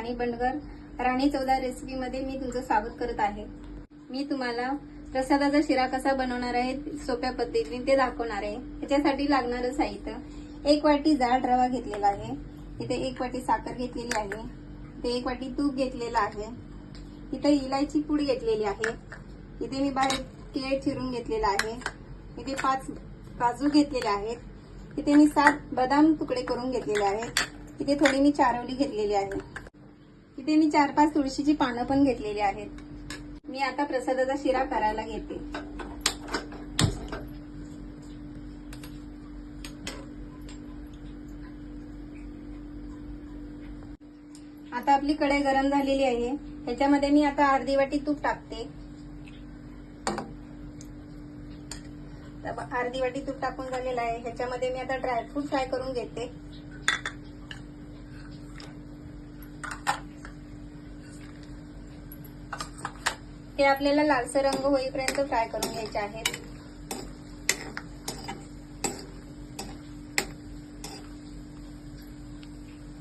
राणी बंडगर राणी चौदा रेसिपीमध्ये मी तुमचं स्वागत करत आहे. मी तुम्हाला प्रसादाचा शिरा कसा बनवणार आहे सोप्या पद्धतीने ते दाखवणार आहे. त्याच्यासाठी लागणारं साहित्य एक वाटी जाड रवा घेतलेला आहे. इथे एक वाटी साखर घेतलेली आहे. इथे एक वाटी तूप घेतलेलं आहे. इथे इलायची पूड घेतलेली आहे. इथे मी बाहेर केळ चिरून घेतलेला आहे. इथे पाच काजू घेतलेले आहेत. इथे मी सात बदाम तुकडे करून घेतलेले आहेत. इथे थोडी मी चारवली घेतलेली आहे. इथे मी चार पाच तुळशीची पानं पण घेतलेली आहेत. मी आता प्रसादाचा शिरा करायला घेते. आता आपली कढई गरम झालेली आहे. ह्याच्यामध्ये मी आता अर्धी वाटी तूप टाकते. अर्धी वाटी तूप टाकून झालेला आहे. ह्याच्यामध्ये मी आता ड्रायफ्रूट फ्राय करून घेते. हे आपल्याला लालसर रंग होईपर्यंत फ्राय करून घ्यायचे आहेत.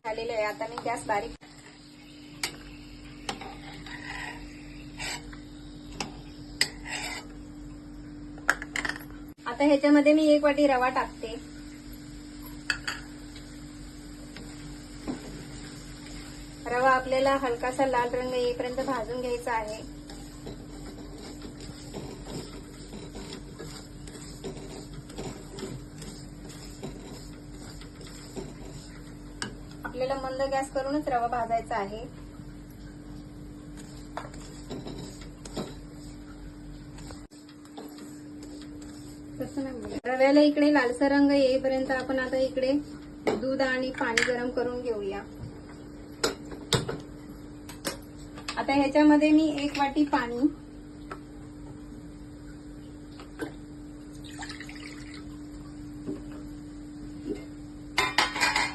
झालेलं आहे. आता मी गॅस बारीक आता ह्याच्यामध्ये मी एक वाटी रवा टाकते. रवा आपल्याला हलकासा लाल रंग येईपर्यंत भाजून घ्यायचा आहे. आपल्याला मंद गॅस करूनच रवा भाजायचा आहे. रव्याला इकडे लालसा रंग येईपर्यंत आपण आता इकडे दूध आणि पाणी गरम करून घेऊया. आता ह्याच्यामध्ये मी एक वाटी पाणी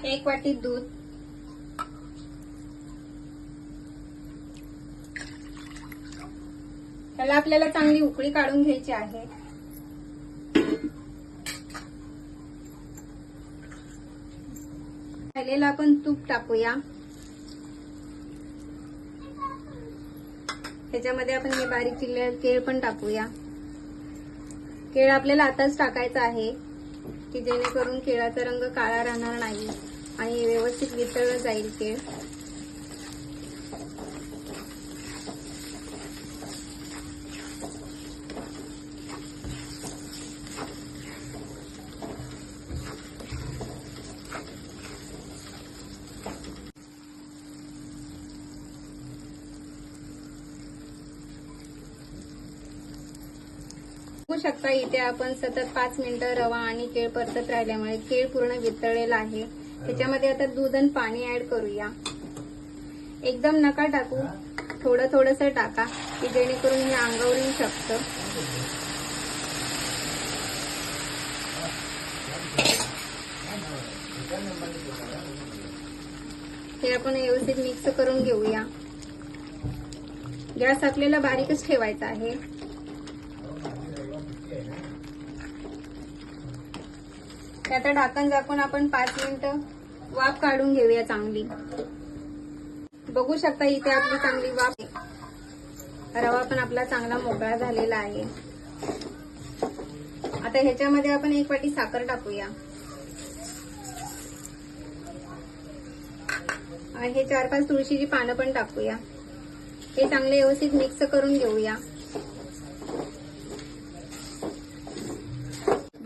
एक वाटी दूध त्याला आपल्याला चांगली उकळी काढून घ्यायची आहे. राहिलेलं आपण तूप टाकूया. त्याच्यामध्ये आपण हे बारीक चिरलेले केळ पण टाकूया. केळ आपल्याला आताच टाकायचं आहे की जेणेकरून केळाचा रंग काळा राहणार नाही आणि व्यवस्थित वितळलं जाईल केळ. बघू शकता इथे आपण सतत पाच मिनिटं रवा आणि केळ परतत राहिल्यामुळे केळ पूर्ण वितळलेला आहे. त्याच्यामध्ये आता दूध आणि पाणी ऍड करूया. एकदम नका टाकू. थोडं थोडस टाका की जेणेकरून हे अंगावर येऊ शकतं. हे आपण व्यवस्थित मिक्स करून घेऊया. गॅस आपल्याला बारीकच ठेवायचा आहे. ते आता ढाकण झाकून आपण पाच मिनिटं वाफ काढून घेऊया चांगली. बघू शकता इथे आपली चांगली वाफ आहे. रवा पण आपला चांगला मोकळा झालेला आहे. आता ह्याच्यामध्ये आपण एक वाटी साखर टाकूया. आणि हे चार पाच तुळशीची पानं पण टाकूया. हे चांगले व्यवस्थित मिक्स करून घेऊया.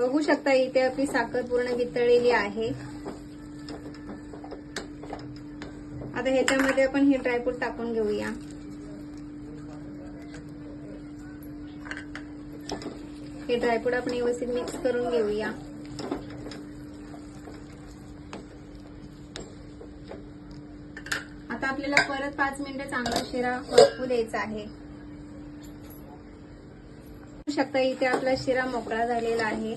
बघू शकता इथे आपली साखर पूर्ण वितळलेली आहे. आता ह्याच्यामध्ये आपण हे ड्रायफ्रूट टाकून घेऊया. हे ड्रायफ्रूट आपण व्यवस्थित मिक्स करून घेऊया. आता आपल्याला परत पाच मिनिटं चांगला शिरा वाफू द्यायचा आहे. शकता इथे आपला शिरा मोकळा झालेला आहे.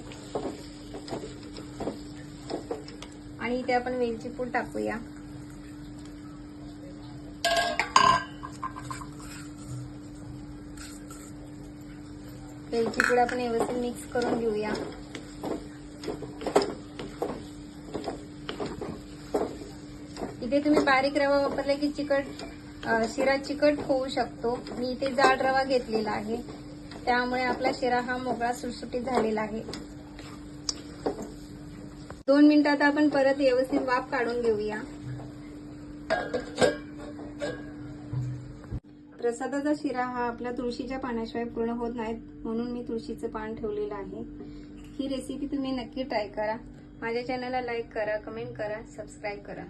आणि इथे आपण वेलची पूड टाकूया. वेलची पूड आपण व्यवस्थित मिक्स करून घेऊया. इथे तुम्ही बारीक रवा वापरला की चिकट शिरा चिकट होऊ शकतो. मी इथे जाड रवा घेतलेला आहे. त्यामुळे आपला शिरा हा मोकळा सुटसुटीत झालेला आहे. दोन मिनिटात आपण परत व्यवस्थित वाफ काढून घेऊया. प्रसादाचा शिरा हा आपल्या तुळशीच्या पाण्याशिवाय पूर्ण होत नाहीत म्हणून मी तुळशीचं पान ठेवलेलं आहे. ही रेसिपी तुम्ही नक्की ट्राय करा. माझ्या चॅनलला लाईक करा कमेंट करा सबस्क्राईब करा.